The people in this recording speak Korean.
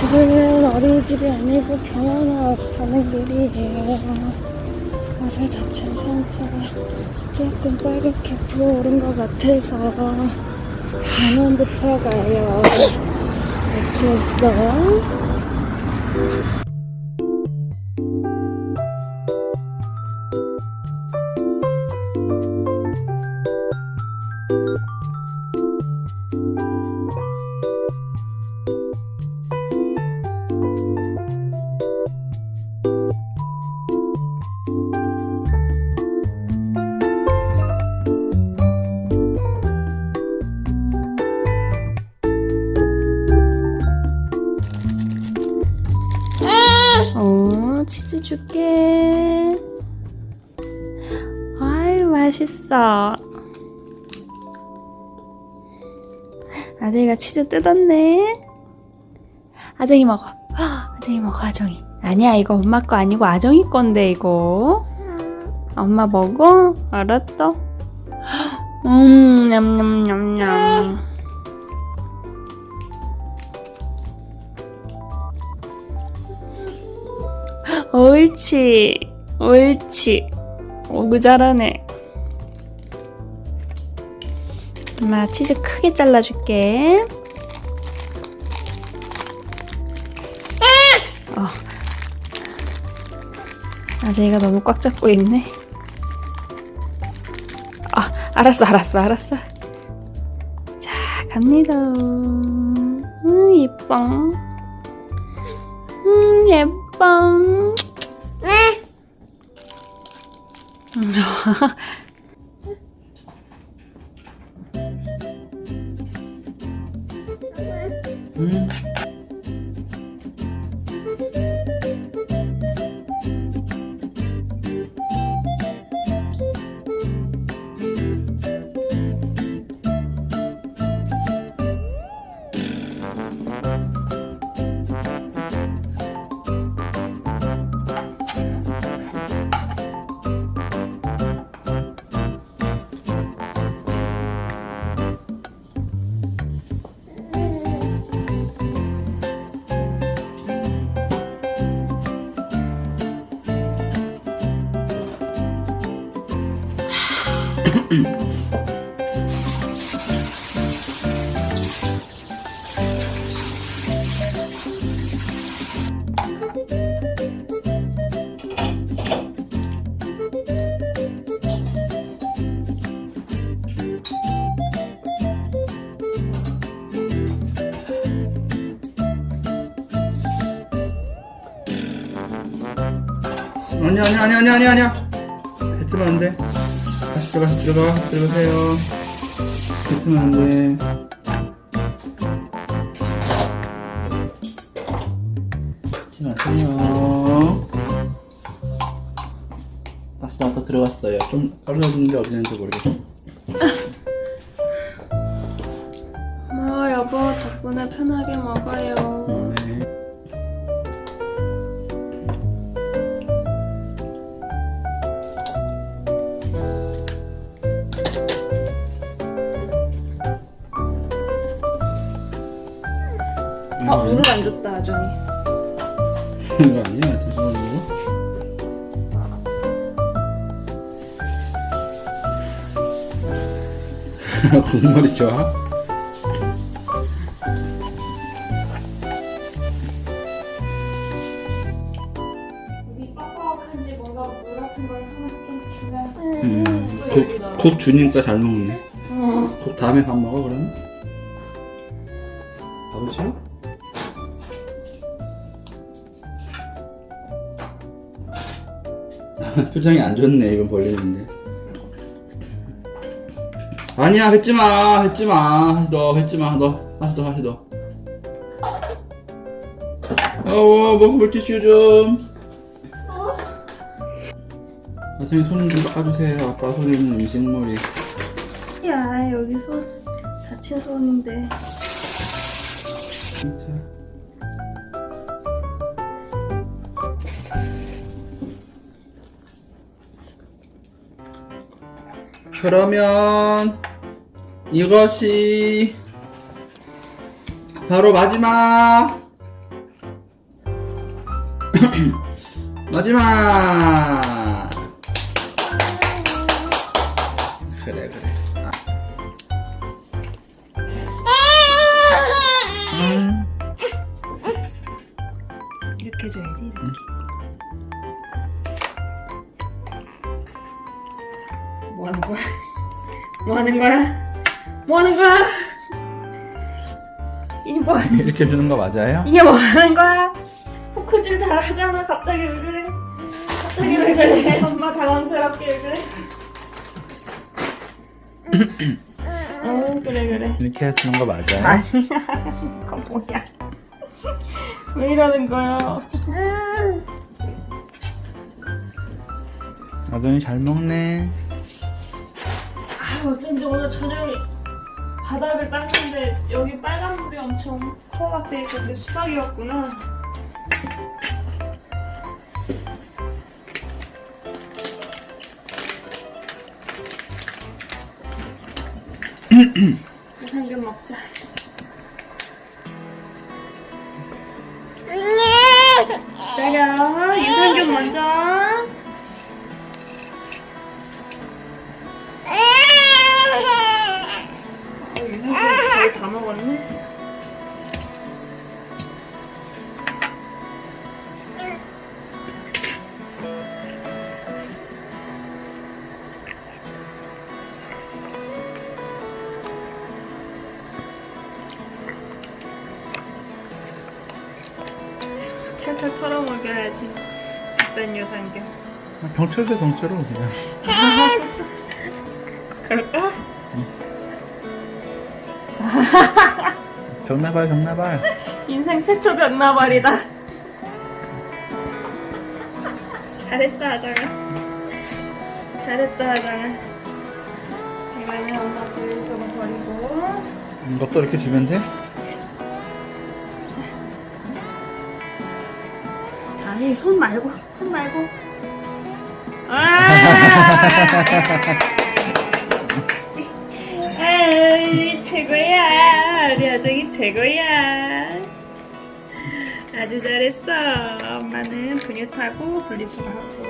지금은 어린이집이 아니고 병원을 가는 길이에요. 화살 자체 상처가 조금 빨갛게 부어오른 것 같아서 병원부터 가요. 같이 있어 어, 치즈 줄게. 아유, 맛있어. 아정이가 치즈 뜯었네. 아정이 먹어. 헉, 아정이 먹어, 아정이. 아니야, 이거 엄마 거 아니고 아정이 건데, 이거. 엄마 먹어? 알았어. 음, 냠냠냠냠. 옳지, 옳지. 오구 잘하네. 엄마 치즈 크게 잘라줄게. 어. 아재이가 너무 꽉 잡고 있네. 아, 알았어, 알았어, 알았어. 자, 갑니다. 음, 예뻐. 음, 예뻐. 아니 아니 아니 아니 아니 아니야. 뱉으면 안 돼. 들어가 들어가 들어가세요. 뱉으면 안 돼. 뱉지 마세요. 다시 나왔다 들어갔어요. 좀 떨어졌는데 어디 있는지 모르겠어. 뭐 여보 덕분에 편하게 먹어요. 안 줬다 아정이. 이거 아니야? 죄송한 거? 국물이 좋아? 입이 뻑뻑한지 뭔가 물 같은 걸 하나 좀 주면. 음. 국, 국 주니까 잘 먹네. 어. 국 다음에 밥 먹어 그러 표정이 안 좋네 이건 벌리는데. 아니야 뱉지마 뱉지마. 다시 넣어 뱉지마. 넣어 다시 넣어 다시 넣어 어워 먹고 물티슈 좀. 나중에 손 좀 닦아주세요. 아빠 손에 있는 음식물이. 야 여기 손 다친 손인데. 그러면 이것이 바로 마지막 마지막 그래 그래 아. 음. 이렇게 줘야지 이렇게. 하는 거야? 뭐 하는 거야? 뭐 하는 거야? 이게 뭐 이렇게 주는 거 맞아요? 이게 뭐 하는 거야? 포크질 잘 하잖아. 갑자기 왜 그래? 갑자기 왜 그래? 엄마 당황스럽게 왜 그래? 어 그래 그래. 이렇게 해서 주는 거 맞아요? 아니야. 이거 뭐야? 왜 이러는 거야? 아don이 잘 먹네 아 어쩐지 오늘 저녁에 바닥을 닦는데 여기 빨간불이 엄청 커갖고 그게 수박이었구나. 한겹 먹자. 기다려. 유산균 먼저. 다 먹었네. 탈탈 털어 먹여야지. 비싼 유산균. 병철도 병철로 그냥 그럴까? 병나발 병나발 인생 최초 변나발이다. 잘했다 하정아. 잘했다 하정아. 이거는 엄마 분리수거 버리고. 이것도 이렇게 주면 돼? 아니 손 말고 손 말고. 아! 아이 최고야 우리 아정이 최고야. 아주 잘했어. 엄마는 분유 타고 분리수거 하고.